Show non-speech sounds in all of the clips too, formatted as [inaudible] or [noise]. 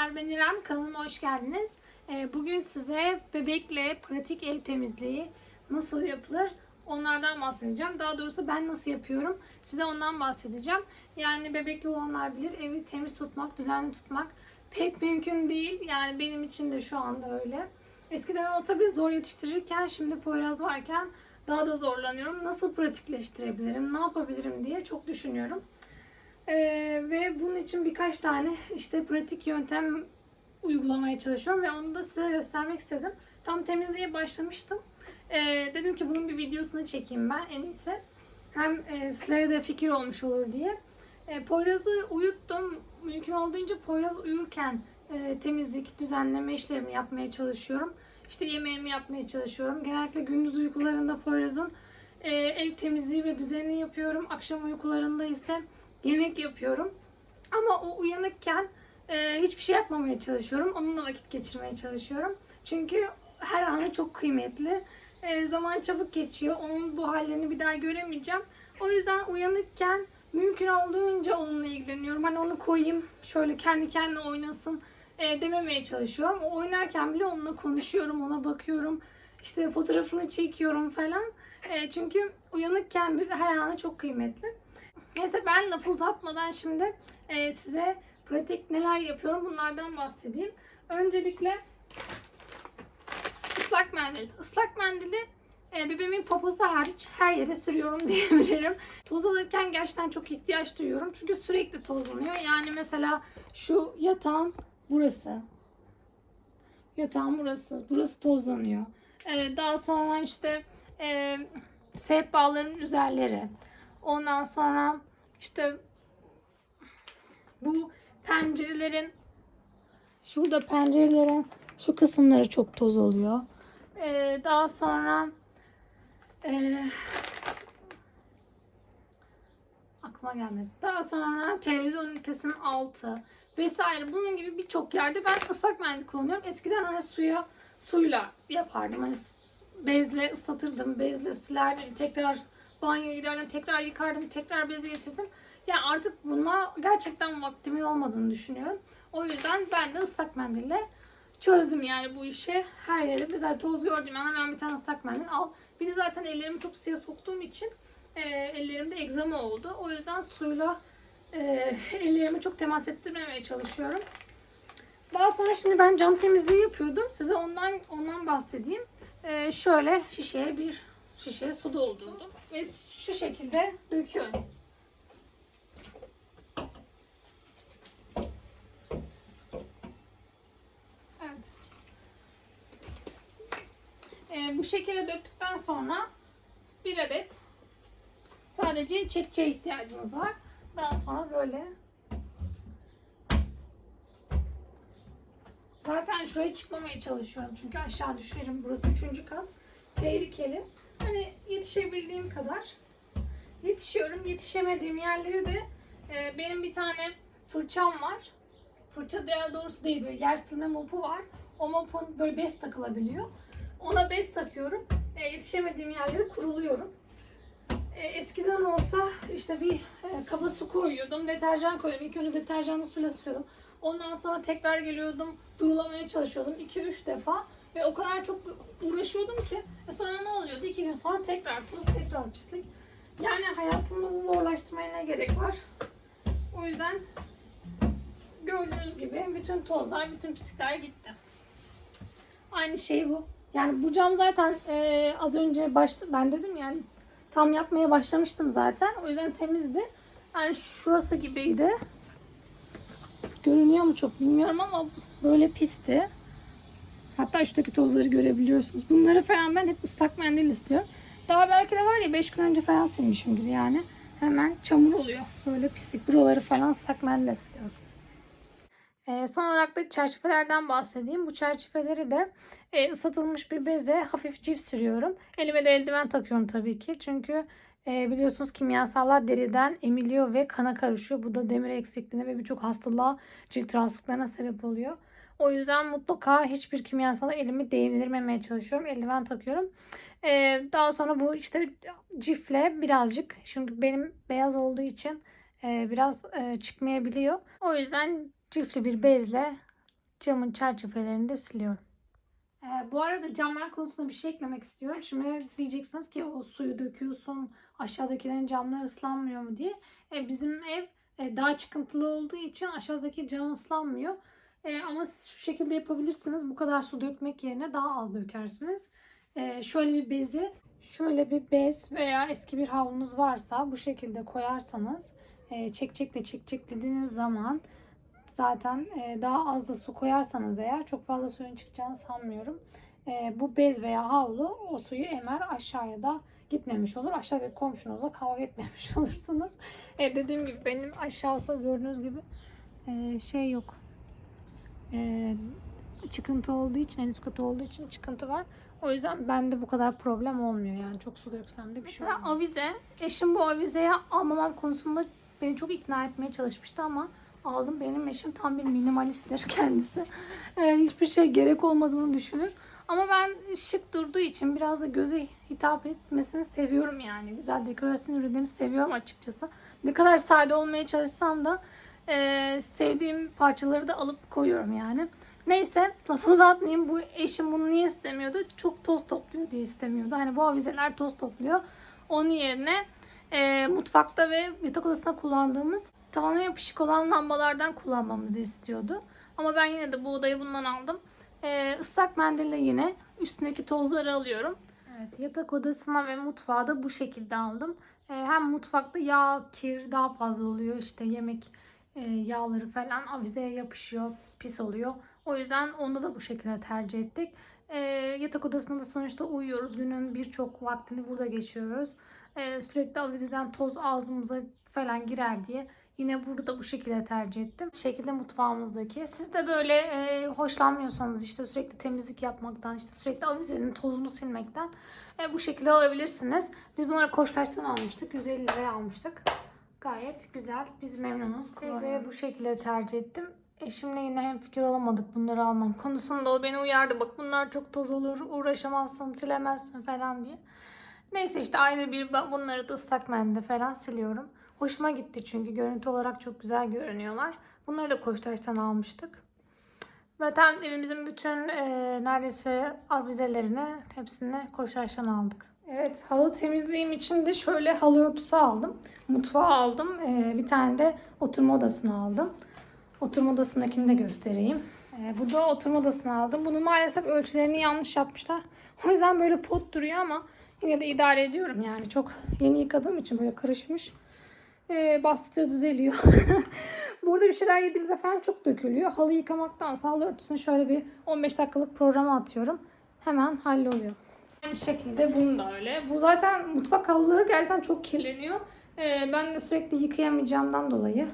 Selamlar ben. Kanalıma hoş geldiniz. Ee, Bugün size bebekle pratik ev temizliği nasıl yapılır onlardan bahsedeceğim. Daha doğrusu ben nasıl yapıyorum size ondan bahsedeceğim. Yani bebekli olanlar bilir evi temiz tutmak, düzenli tutmak pek mümkün değil. Yani benim için de şu anda öyle. Eskiden olsa bile zor yetiştirirken şimdi Poyraz varken daha da zorlanıyorum. Nasıl pratikleştirebilirim, ne yapabilirim diye çok düşünüyorum. Ee, ve bunun için birkaç tane işte pratik yöntem uygulamaya çalışıyorum ve onu da size göstermek istedim. Tam temizliğe başlamıştım. Ee, dedim ki bunun bir videosunu çekeyim ben en iyisi. Hem e, sizlere de fikir olmuş olur diye. E, Poyraz'ı uyuttum. Mümkün olduğunca Poyraz uyurken e, temizlik, düzenleme işlerimi yapmaya çalışıyorum. İşte yemeğimi yapmaya çalışıyorum. Genellikle gündüz uykularında Poyraz'ın e, ev temizliği ve düzenini yapıyorum. Akşam uykularında ise yemek yapıyorum. Ama o uyanıkken e, hiçbir şey yapmamaya çalışıyorum. Onunla vakit geçirmeye çalışıyorum. Çünkü her anı çok kıymetli. E, zaman çabuk geçiyor. Onun bu hallerini bir daha göremeyeceğim. O yüzden uyanıkken mümkün olduğunca onunla ilgileniyorum. Hani onu koyayım, şöyle kendi kendine oynasın e, dememeye çalışıyorum. O oynarken bile onunla konuşuyorum, ona bakıyorum. İşte fotoğrafını çekiyorum falan. E, çünkü uyanıkken her anı çok kıymetli. Neyse ben lafı uzatmadan şimdi e, size pratik neler yapıyorum bunlardan bahsedeyim. Öncelikle ıslak mendil. Islak mendili e, bebeğimin poposu hariç her yere sürüyorum [laughs] diyebilirim. Toz alırken gerçekten çok ihtiyaç duyuyorum. Çünkü sürekli tozlanıyor. Yani mesela şu yatağın burası. Yatağın burası. Burası tozlanıyor. E, daha sonra işte e, sehpaların üzerleri. Ondan sonra işte bu pencerelerin şurada pencerelerin şu kısımları çok toz oluyor. Ee, daha sonra ee, aklıma gelmedi. Daha sonra televizyon ünitesinin altı vesaire bunun gibi birçok yerde ben ıslak mendil kullanıyorum. Eskiden hani suya suyla yapardım. Hani bezle ıslatırdım, bezle silerdim, tekrar banyoya giderdim, tekrar yıkardım, tekrar beze getirdim. Yani artık buna gerçekten vaktimin olmadığını düşünüyorum. O yüzden ben de ıslak mendille çözdüm yani bu işi. Her yere mesela toz gördüğüm anda ben bir tane ıslak mendil al. Bir de zaten ellerimi çok suya soktuğum için e, ellerimde egzama oldu. O yüzden suyla e, [laughs] ellerimi çok temas ettirmemeye çalışıyorum. Daha sonra şimdi ben cam temizliği yapıyordum. Size ondan ondan bahsedeyim. E, şöyle şişeye bir şişeye su doldurdum ve şu şekilde döküyorum. Evet. Ee, bu şekilde döktükten sonra bir adet sadece çekçeye ihtiyacınız var. Daha sonra böyle Zaten şuraya çıkmamaya çalışıyorum çünkü aşağı düşerim. Burası üçüncü kat. Tehlikeli. Yetişebildiğim kadar yetişiyorum. Yetişemediğim yerleri de e, benim bir tane fırçam var. Fırça daha doğrusu değil böyle yer silme mopu var. O mopun böyle bez takılabiliyor. Ona bez takıyorum. E, yetişemediğim yerleri kuruluyorum. E, eskiden olsa işte bir e, kaba su koyuyordum, deterjan koyuyordum. İlk önce deterjanlı suyla siliyordum. Ondan sonra tekrar geliyordum, durulamaya çalışıyordum 2-3 defa. Ve o kadar çok uğraşıyordum ki. E sonra ne oluyordu? İki gün sonra tekrar toz, tekrar pislik. Yani hayatımızı zorlaştırmaya ne gerek var? O yüzden gördüğünüz gibi bütün tozlar, bütün pislikler gitti. Aynı şey bu. Yani bu cam zaten e, az önce baş, ben dedim yani tam yapmaya başlamıştım zaten. O yüzden temizdi. Yani şurası gibiydi. Görünüyor mu çok bilmiyorum ama böyle pisti. Hatta şuradaki tozları görebiliyorsunuz. Bunları falan ben hep ıslak mendil istiyorum. Daha belki de var ya 5 gün önce falan silmişimdir yani. Hemen çamur oluyor. Böyle pislik. Buraları falan ıslak mendil siliyorum. Ee, son olarak da çerçevelerden bahsedeyim. Bu çerçeveleri de e, ıslatılmış bir beze hafif cilt sürüyorum. Elime de eldiven takıyorum tabii ki. Çünkü e, biliyorsunuz kimyasallar deriden emiliyor ve kana karışıyor. Bu da demir eksikliğine ve birçok hastalığa, cilt rahatsızlıklarına sebep oluyor. O yüzden mutlaka hiçbir kimyasala elimi değdirmemeye çalışıyorum. Eldiven takıyorum. E, daha sonra bu işte cifle birazcık çünkü benim beyaz olduğu için e, biraz e, çıkmayabiliyor. O yüzden cifli bir bezle camın çerçevelerini de siliyorum. Ee, bu arada camlar konusunda bir şey eklemek istiyorum. Şimdi diyeceksiniz ki o suyu döküyorsun aşağıdakilerin camları ıslanmıyor mu diye. Ee, bizim ev e, daha çıkıntılı olduğu için aşağıdaki cam ıslanmıyor. Ee, ama siz şu şekilde yapabilirsiniz. Bu kadar su dökmek yerine daha az dökersiniz. Ee, şöyle bir bezi, şöyle bir bez veya eski bir havlunuz varsa bu şekilde koyarsanız e, çekecek de dediğiniz zaman zaten e, daha az da su koyarsanız eğer çok fazla suyun çıkacağını sanmıyorum. E, bu bez veya havlu o suyu emer aşağıya da gitmemiş olur. Aşağıdaki komşunuzla kavga etmemiş [laughs] olursunuz. E, dediğim gibi benim aşağısı gördüğünüz gibi e, şey yok. E, çıkıntı olduğu için en üst katı olduğu için çıkıntı var. O yüzden bende bu kadar problem olmuyor yani çok su döksem de bir şey olmuyor. avize. Eşim bu avizeyi almamam konusunda beni çok ikna etmeye çalışmıştı ama aldım. Benim eşim tam bir minimalisttir [laughs] kendisi. Ee, hiçbir şey gerek olmadığını düşünür. Ama ben şık durduğu için biraz da göze hitap etmesini seviyorum yani. Güzel dekorasyon ürünlerini seviyorum açıkçası. Ne kadar sade olmaya çalışsam da e, sevdiğim parçaları da alıp koyuyorum yani. Neyse lafı uzatmayayım. Bu eşim bunu niye istemiyordu? Çok toz topluyor diye istemiyordu. Hani bu avizeler toz topluyor. Onun yerine e, mutfakta ve yatak odasında kullandığımız tavana yapışık olan lambalardan kullanmamızı istiyordu. Ama ben yine de bu odayı bundan aldım. E, ıslak mendille yine üstündeki tozları alıyorum. Evet, yatak odasına ve mutfağa da bu şekilde aldım. E, hem mutfakta yağ, kir daha fazla oluyor. İşte yemek yağları falan avizeye yapışıyor, pis oluyor. O yüzden onda da bu şekilde tercih ettik. E, yatak odasında da sonuçta uyuyoruz. Günün birçok vaktini burada geçiyoruz. E, sürekli avizeden toz ağzımıza falan girer diye yine burada da bu şekilde tercih ettim. Bu şekilde mutfağımızdaki. Siz de böyle e, hoşlanmıyorsanız işte sürekli temizlik yapmaktan, işte sürekli avizenin tozunu silmekten e, bu şekilde alabilirsiniz. Biz bunları Koçtaş'tan almıştık. 150 liraya almıştık. Gayet güzel. Biz memnunuz. Ve bu şekilde tercih ettim. Eşimle yine hem fikir olamadık bunları almam konusunda. O beni uyardı. Bak bunlar çok toz olur, uğraşamazsın, silemezsin falan diye. Neyse işte ayda bir ben bunları da ıslak mendille falan siliyorum. Hoşuma gitti çünkü görüntü olarak çok güzel görünüyorlar. Bunları da Koçtaş'tan almıştık. Zaten evimizin bütün e, neredeyse avizelerini hepsini Koçtaş'tan aldık. Evet halı temizliğim için de şöyle halı örtüsü aldım. Mutfağa aldım. E, bir tane de oturma odasını aldım. Oturma odasındakini de göstereyim. E, bu da oturma odasını aldım. Bunu maalesef ölçülerini yanlış yapmışlar. O yüzden böyle pot duruyor ama yine de idare ediyorum yani. Çok yeni yıkadığım için böyle karışmış. E, bastıkça düzeliyor. [laughs] Burada bir şeyler yediğimizde falan çok dökülüyor. Halı yıkamaktansa halı örtüsünü şöyle bir 15 dakikalık programa atıyorum. Hemen halloluyor. Aynı şekilde bunu da öyle. Bu zaten mutfak halıları gerçekten çok kirleniyor. E, ben de sürekli yıkayamayacağımdan dolayı.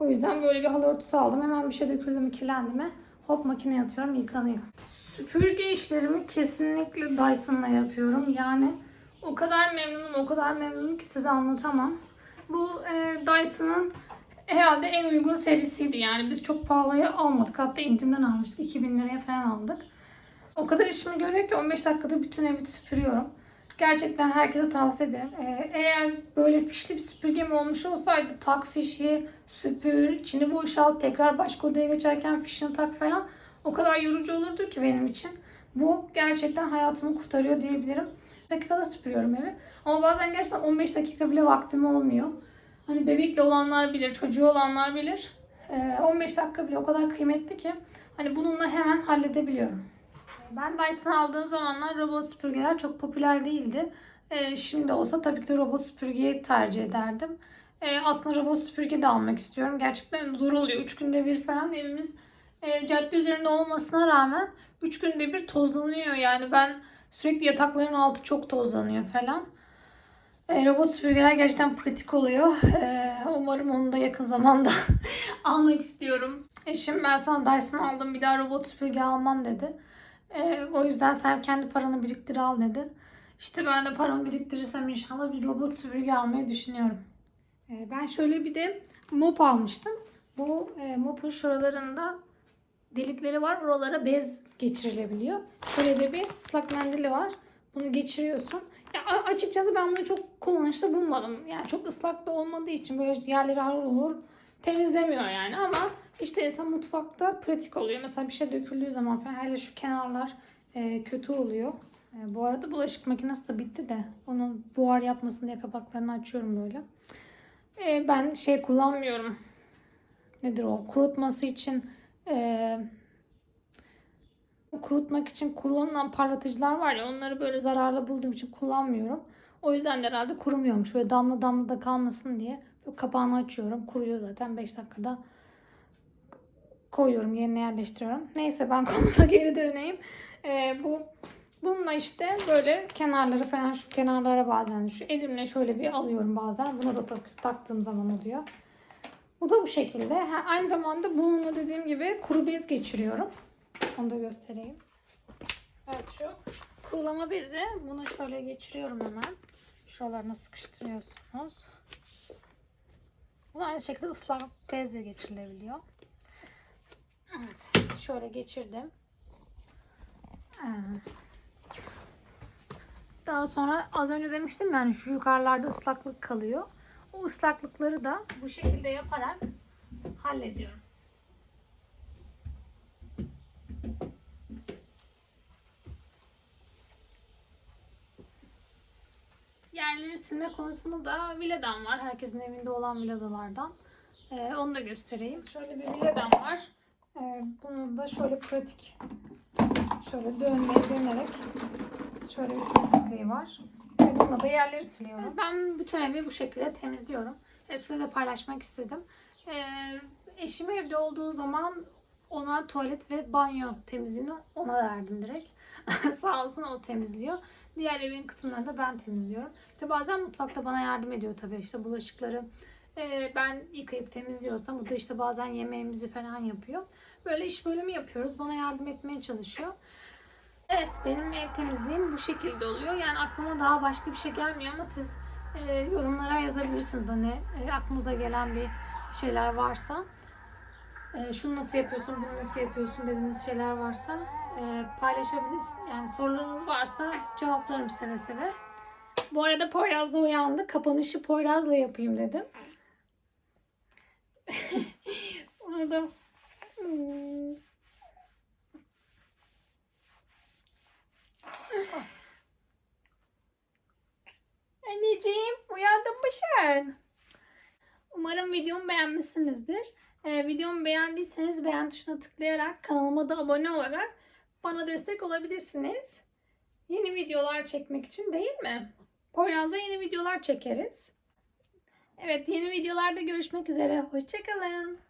O yüzden böyle bir halı örtüsü aldım. Hemen bir şey döküldü mü kirlendi mi hop makineye atıyorum yıkanıyor. Süpürge işlerimi kesinlikle Dyson'la yapıyorum. Yani o kadar memnunum o kadar memnunum ki size anlatamam. Bu e, Dyson'ın herhalde en uygun serisiydi yani. Biz çok pahalıya almadık. Hatta indirimden almıştık. 2000 liraya falan aldık. O kadar işimi görüyor ki 15 dakikada bütün evi süpürüyorum. Gerçekten herkese tavsiye ederim. Ee, eğer böyle fişli bir süpürgem olmuş olsaydı tak fişi, süpür, içini boşalt, tekrar başka odaya geçerken fişini tak falan. O kadar yorucu olurdu ki benim için. Bu gerçekten hayatımı kurtarıyor diyebilirim. dakikada süpürüyorum evi. Ama bazen gerçekten 15 dakika bile vaktim olmuyor. Hani bebekli olanlar bilir, çocuğu olanlar bilir. Ee, 15 dakika bile o kadar kıymetli ki hani bununla hemen halledebiliyorum. Ben Dyson aldığım zamanlar robot süpürgeler çok popüler değildi. Ee, şimdi olsa tabii ki de robot süpürgeyi tercih ederdim. Ee, aslında robot süpürge de almak istiyorum. Gerçekten zor oluyor. 3 günde bir falan evimiz e, cadde üzerinde olmasına rağmen 3 günde bir tozlanıyor. Yani ben sürekli yatakların altı çok tozlanıyor falan. E, robot süpürgeler gerçekten pratik oluyor. E, umarım onu da yakın zamanda [laughs] almak istiyorum. Eşim ben sana Dyson aldım bir daha robot süpürge almam dedi. E, o yüzden sen kendi paranı biriktir al dedi. İşte ben de paramı biriktirirsem inşallah bir robot süpürge almayı düşünüyorum. E, ben şöyle bir de mop almıştım. Bu e, mopun şuralarında delikleri var. Oralara bez geçirilebiliyor. Şöyle de bir ıslak mendili var. Bunu geçiriyorsun. Ya açıkçası ben bunu çok kullanışlı bulmadım. Yani çok ıslak da olmadığı için böyle yerleri harıl olur. Temizlemiyor yani ama İşte ise mutfakta pratik oluyor. Mesela bir şey döküldüğü zaman falan hele şu kenarlar e, kötü oluyor. E, bu arada bulaşık makinesi de bitti de onun buhar yapmasın diye kapaklarını açıyorum böyle. E, ben şey kullanmıyorum. Nedir o? Kurutması için e, kurutmak için kullanılan parlatıcılar var ya onları böyle zararlı bulduğum için kullanmıyorum. O yüzden de herhalde kurumuyormuş. Böyle damla damla da kalmasın diye. Kapağını açıyorum. Kuruyor zaten 5 dakikada koyuyorum yerine yerleştiriyorum. Neyse ben [laughs] konuma geri döneyim. Ee, bu bununla işte böyle kenarları falan şu kenarlara bazen şu elimle şöyle bir alıyorum bazen. Buna da tak, taktığım zaman oluyor. Bu da bu şekilde. Ha, aynı zamanda bununla dediğim gibi kuru bez geçiriyorum. Onu da göstereyim. Evet şu kurulama bezi. Bunu şöyle geçiriyorum hemen. Şuralarına sıkıştırıyorsunuz. Bu aynı şekilde ıslak bezle geçirilebiliyor. Evet. Şöyle geçirdim. Ee, Daha sonra az önce demiştim yani şu yukarılarda ıslaklık kalıyor. O ıslaklıkları da bu şekilde yaparak hallediyorum. Yerleri silme konusunda da villadan var. Herkesin evinde olan villadalardan. Ee, onu da göstereyim. Şöyle bir villadan var. Ee, bunun da şöyle pratik şöyle dönmeye dönerek şöyle bir pratikliği var. Ve bununla da yerleri siliyorum. Ben bütün evi bu şekilde temizliyorum. Eskide de paylaşmak istedim. Ee, eşim evde olduğu zaman ona tuvalet ve banyo temizliğini ona verdim direkt. [laughs] Sağ olsun o temizliyor. Diğer evin kısımlarını da ben temizliyorum. İşte bazen mutfakta bana yardım ediyor tabii. İşte bulaşıkları e, ben yıkayıp temizliyorsam o da işte bazen yemeğimizi falan yapıyor. Böyle iş bölümü yapıyoruz. Bana yardım etmeye çalışıyor. Evet benim ev temizliğim bu şekilde oluyor. Yani aklıma daha başka bir şey gelmiyor ama siz e, yorumlara yazabilirsiniz hani e, aklınıza gelen bir şeyler varsa. E, şunu nasıl yapıyorsun, bunu nasıl yapıyorsun dediğiniz şeyler varsa e, paylaşabilirsiniz. Yani sorularınız varsa cevaplarım seve seve. Bu arada Poyraz da uyandı. Kapanışı Poyraz'la yapayım dedim. [laughs] Onu da. [laughs] Anneciğim uyandın mı sen? Umarım videomu beğenmişsinizdir. Ee, videomu beğendiyseniz beğen tuşuna tıklayarak kanalıma da abone olarak bana destek olabilirsiniz. Yeni videolar çekmek için değil mi? Poyraz'da yeni videolar çekeriz. Evet yeni videolarda görüşmek üzere. Hoşçakalın.